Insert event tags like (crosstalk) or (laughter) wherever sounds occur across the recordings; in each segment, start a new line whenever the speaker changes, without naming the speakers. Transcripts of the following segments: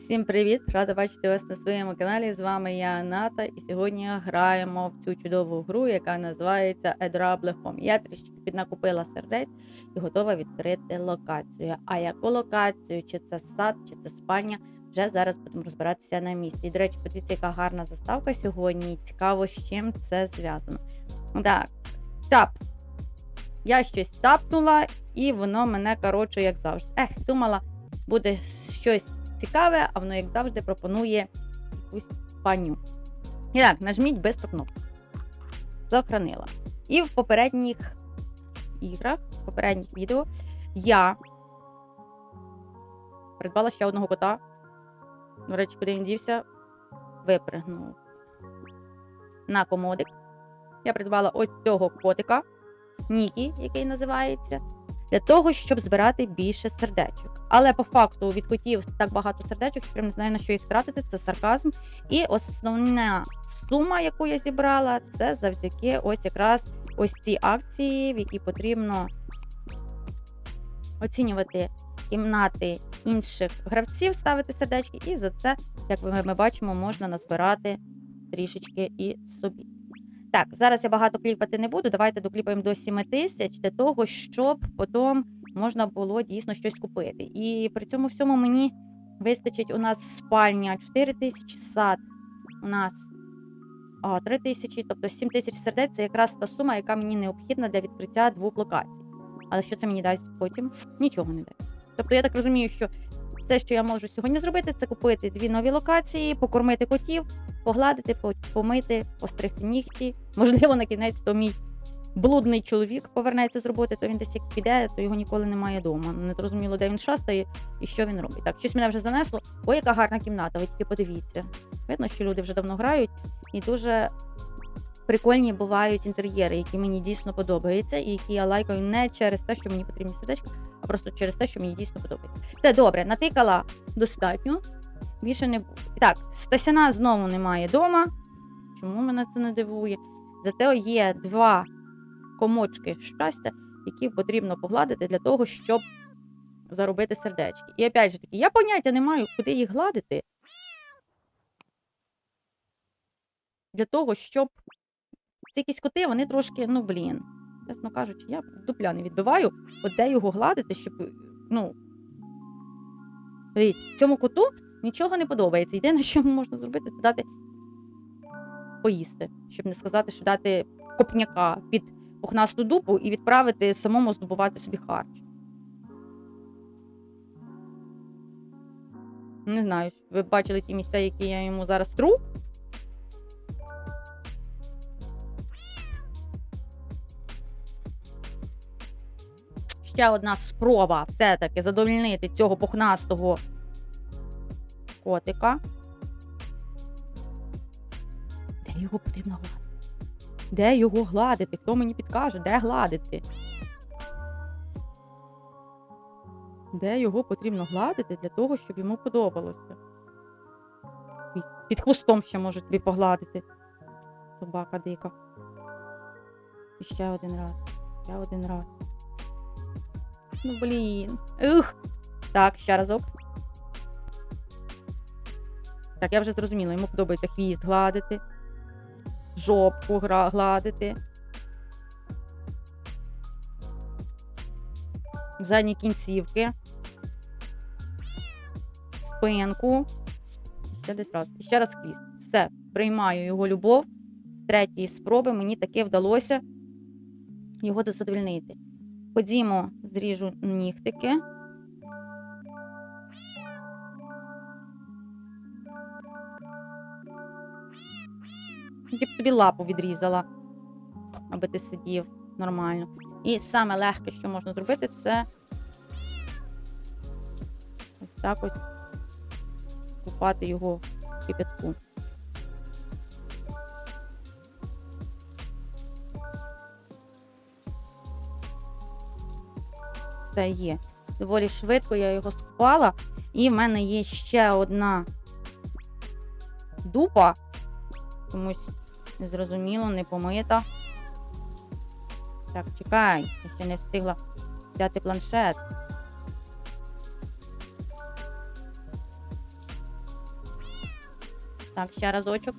Всім привіт! Рада бачити вас на своєму каналі. З вами я Ната, і сьогодні граємо в цю чудову гру, яка називається Adorable Home. Я трішки піднакупила сердець і готова відкрити локацію. А яку локацію, чи це сад, чи це спальня, вже зараз будемо розбиратися на місці. І, до речі, подивіться, яка гарна заставка сьогодні. Цікаво, з чим це зв'язано. Так, тап. Я щось тапнула, і воно мене, коротше, як завжди. Ех, думала, буде щось цікаве, а воно, як завжди, пропонує якусь паню. І так, нажміть без кнопку. Захоронила. І в попередніх іграх, в попередніх відео я придбала ще одного кота. До речі, куди він дівся, випригнув на комодик. Я придбала ось цього котика, Нікі, який називається, для того, щоб збирати більше сердечок. Але по факту від котів так багато сердечок, що прям не знаю на що їх тратити. Це сарказм. І основна сума, яку я зібрала, це завдяки ось якраз ось цій акції, в якій потрібно оцінювати кімнати інших гравців, ставити сердечки, і за це, як ми бачимо, можна назбирати трішечки і собі. Так, зараз я багато кліпати не буду. Давайте докліпаємо до 7 тисяч для того, щоб потім можна було дійсно щось купити. І при цьому всьому мені вистачить у нас спальня 4 тисячі, сад у нас 3 тисячі, тобто 7 тисяч сердець це якраз та сума, яка мені необхідна для відкриття двох локацій. Але що це мені дасть потім? Нічого не дасть. Тобто я так розумію, що все, що я можу сьогодні зробити, це купити дві нові локації, покормити котів, погладити, помити, постригти нігті. Можливо, на кінець то мій блудний чоловік повернеться з роботи, то він десь як піде, то його ніколи немає вдома. Не зрозуміло, де він шастає і що він робить. Так, щось мене вже занесло. Ой, яка гарна кімната, ви тільки подивіться. Видно, що люди вже давно грають, і дуже прикольні бувають інтер'єри, які мені дійсно подобаються, і які я лайкаю не через те, що мені потрібні сердечка, а просто через те, що мені дійсно подобається. Це добре, натикала достатньо. Більше не. Так, Стасяна знову немає вдома. Чому мене це не дивує? Зате є два комочки щастя, які потрібно погладити для того, щоб заробити сердечки. І опять же таки, я поняття не маю, куди їх гладити. Для того, щоб ці якісь коти, вони трошки, ну блін. Чесно кажучи, я дупля не відбиваю, от де його гладити, щоб, ну. Дивіться, цьому коту нічого не подобається. Єдине, (laughs) що можна зробити, це дати поїсти, щоб не сказати, що дати копняка під пухнасту дупу і відправити самому здобувати собі харч. Не знаю, ви бачили ті місця, які я йому зараз тру. Ще одна спроба все-таки задовольнити цього пухнастого котика. Де його потрібно гладити? Де його гладити? Хто мені підкаже, де гладити? Де його потрібно гладити для того, щоб йому подобалося? Під- хвостом ще можуть тобі погладити. Собака дика. І ще один раз. Ще один раз. Ну, блін. Ух. Так, ще разок. Так, я вже зрозуміла, йому подобається хвіст гладити, жопку гладити. Задні кінцівки. Спинку. Ще десь раз. Ще раз хвіст. Все, приймаю його любов. З третьої спроби мені таки вдалося його задовольнити. Ходімо, зріжу нігтики. Я б тобі лапу відрізала, аби ти сидів нормально. І саме легке, що можна зробити, це ось так ось купати його в кипятку. Це є. Доволі швидко я його скупала. І в мене є ще одна дупа. Комусь незрозуміло, не помита. Так, чекай, я ще не встигла взяти планшет. Так, ще разочок.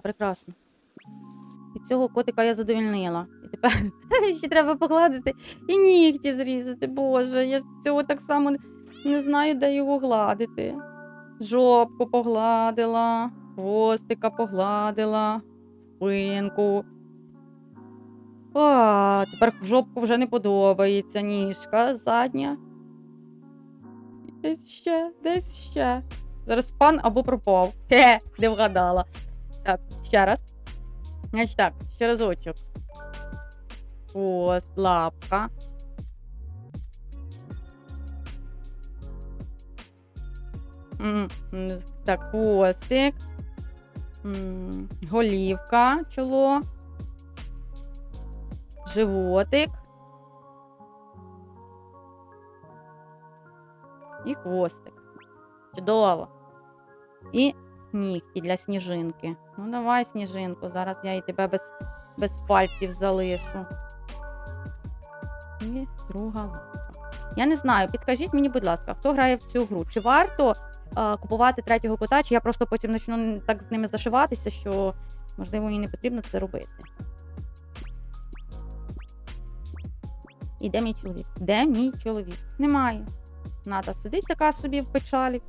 Прекрасно. І цього котика я задовільнила. І тепер (laughs) ще треба погладити і нігті зрізати. Боже, я ж цього так само не- не знаю, де його гладити. Жопку погладила, хвостика погладила, спинку. А, тепер жопку вже не подобається. Ніжка задня. Десь ще, десь ще. Зараз пан або пропав. Хе, не вгадала. Так, ще раз. Значить так, ще разочок. Хвост, лапка. Так, хвостик. Голівка, чоло. Животик. І хвостик. Чудово. І нігті для сніжинки. Ну, давай, сніжинку. Зараз я і тебе без, без пальців залишу. І друга лапа. Я не знаю, підкажіть мені, будь ласка, хто грає в цю гру? Чи варто а, купувати третього кота, чи я просто потім почну так з ними зашиватися, що можливо і не потрібно це робити. І де мій чоловік? Де мій чоловік? Немає. Ната сидить така собі в печалі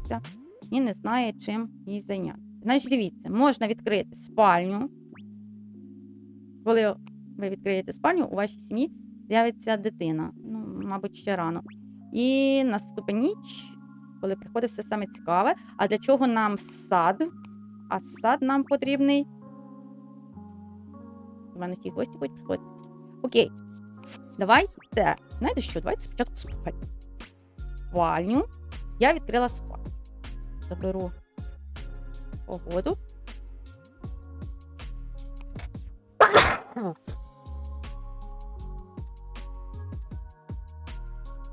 і не знає, чим їй зайнятися. Значить, дивіться, можна відкрити спальню. Коли ви відкриєте спальню, у вашій сім'ї з'явиться дитина. Ну, мабуть, ще рано. І наступить ніч, коли приходить все саме цікаве. А для чого нам сад? А сад нам потрібний. У мене й гості будуть приходити. Окей. Давайте. Знаєте що? Давайте спочатку спальню. Спальню. Я відкрила спальню. Заберу погоду.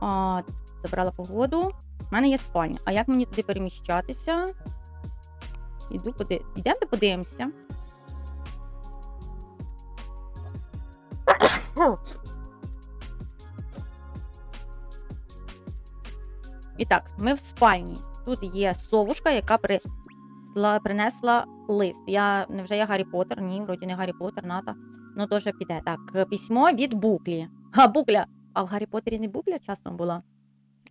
А, забрала погоду. У мене є спальня. А як мені туди переміщатися? Іду куди. Йдемо подивимося. І так, ми в спальні. Тут є совушка, яка присла, принесла лист. Я невже я Гаррі Поттер? Ні, вроді не Гаррі Поттер, ната. Ну теж піде. Так, письмо від Буклі. А букля. А в Гаррі Поттері не букля часом була.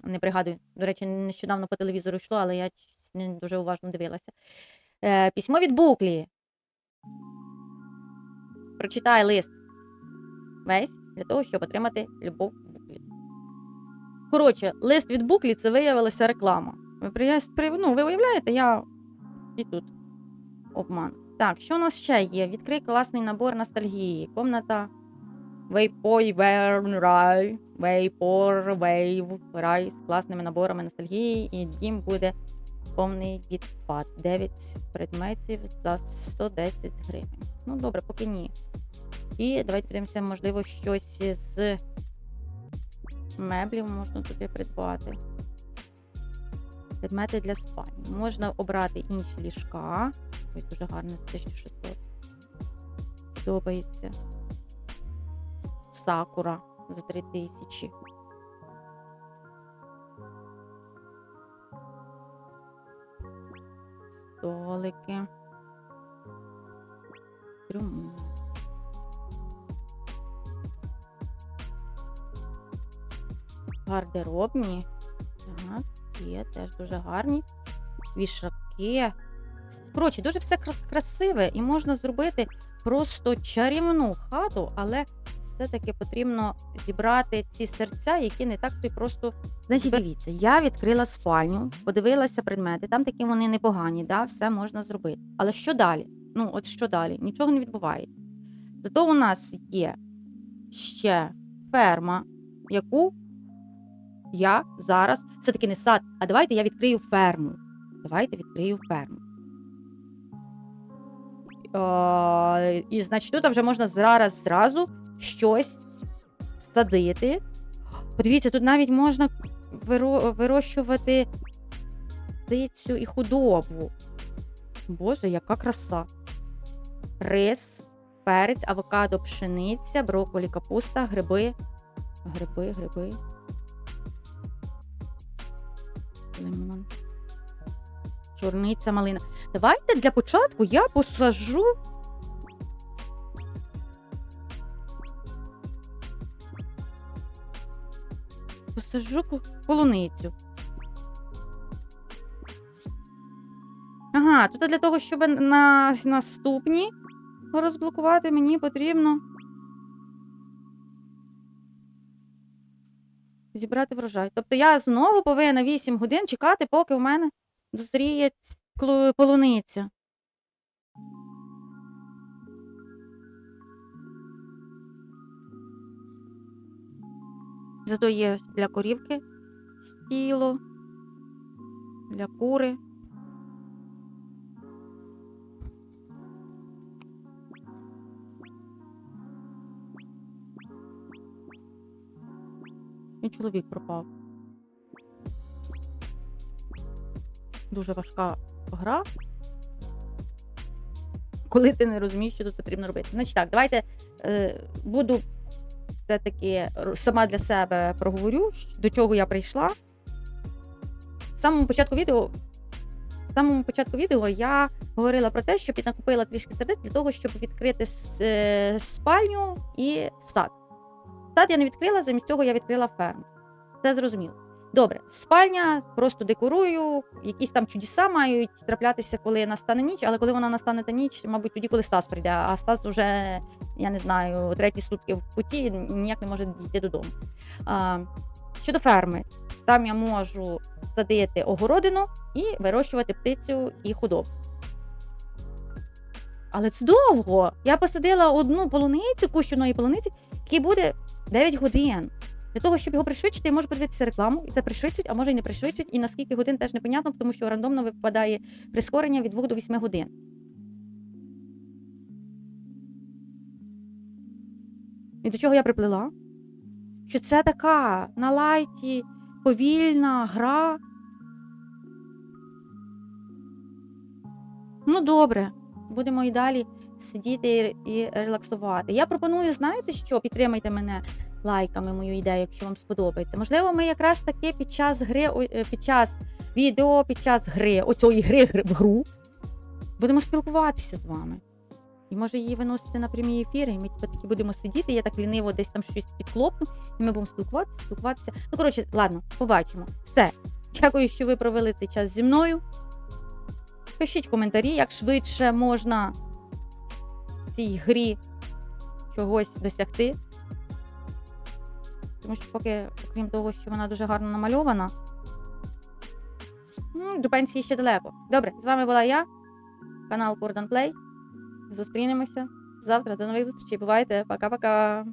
Не пригадую. До речі, нещодавно по телевізору йшло, але я не дуже уважно дивилася. Е, письмо від Буклі. Прочитай лист. Весь для того, щоб отримати любов Буклі. Коротше, лист від Буклі це виявилася реклама. Ви, ну, ви уявляєте, я і тут обман. Так, що у нас ще є? Відкрий класний набор ностальгії. Комната Вейпой, Рай, Вейпор, Вейв, Рай з класними наборами ностальгії, і дім буде повний відпад. 9 предметів за 110 гривень. Ну, добре, поки ні. І давайте подивимося, можливо, щось з меблів можна туди придбати. Предмети для спальні. Можна обрати інші ліжка. Ось дуже гарне, 1600. Подобається. Сакура за 3000. Столики. Трюму. Гардеробні. Є теж дуже гарні. Вішаки. Коротше, дуже все красиве і можна зробити просто чарівну хату, але все-таки потрібно зібрати ці серця, які не так то й просто. Значить, дивіться, я відкрила спальню, подивилася предмети, там такі вони непогані, да, все можна зробити. Але що далі? Ну, от що далі? Нічого не відбувається. Зато у нас є ще ферма, яку я зараз все-таки не сад, а давайте я відкрию ферму. Давайте відкрию ферму. Е, і, значить, тут вже можна зараз зразу щось садити. Подивіться, тут навіть можна вирощувати птицю і худобу. Боже, яка краса. Рис, перець, авокадо, пшениця, брокколі, капуста, гриби. Гриби, гриби. Лимон. Чорниця, малина. Давайте для початку я посажу. Посажу полуницю. Ага, тут для того, щоб на наступні розблокувати, мені потрібно зібрати врожай. Тобто я знову повинна 8 годин чекати, поки в мене дозріє полуниця. Зато є для корівки стіло, для кури. І чоловік пропав. Дуже важка гра. Коли ти не розумієш, що тут потрібно робити. Значить так, давайте е, буду все-таки сама для себе проговорю, до чого я прийшла. В самому початку відео. В самому початку відео я говорила про те, що піднакупила трішки сердець для того, щоб відкрити е, спальню і сад. Сад я не відкрила, замість цього я відкрила ферму. Це зрозуміло. Добре, спальня, просто декорую, якісь там чудеса мають траплятися, коли настане ніч, але коли вона настане та ніч, мабуть, тоді, коли Стас прийде, а Стас вже, я не знаю, треті сутки в путі, ніяк не може дійти додому. А, щодо ферми, там я можу садити огородину і вирощувати птицю і худобу. Але це довго. Я посадила одну полуницю, кущуної полуниці, який буде 9 годин. Для того, щоб його пришвидшити, я можу подивитися рекламу, і це пришвидшить, а може і не пришвидшить, і на скільки годин теж непонятно, тому що рандомно випадає прискорення від 2 до 8 годин. І до чого я приплила? Що це така на лайті повільна гра. Ну, добре, будемо і далі сидіти і релаксувати. Я пропоную, знаєте що? Підтримайте мене лайками мою ідею, якщо вам сподобається. Можливо, ми якраз таки під час гри, е, під час відео, під час гри, оцієї гри в гру, будемо спілкуватися з вами. І може її виносити на прямі ефіри, і ми типу, такі будемо сидіти, я так ліниво десь там щось підклопну, і ми будемо спілкуватися, спілкуватися. Ну, коротше, ладно, побачимо. Все. Дякую, що ви провели цей час зі мною. Пишіть коментарі, як швидше можна цій грі чогось досягти. Тому що поки, окрім того, що вона дуже гарно намальована, до пенсії ще далеко. Добре, з вами була я, канал Кордан Плей. Зустрінемося завтра. До нових зустрічей. Бувайте. Пока-пока.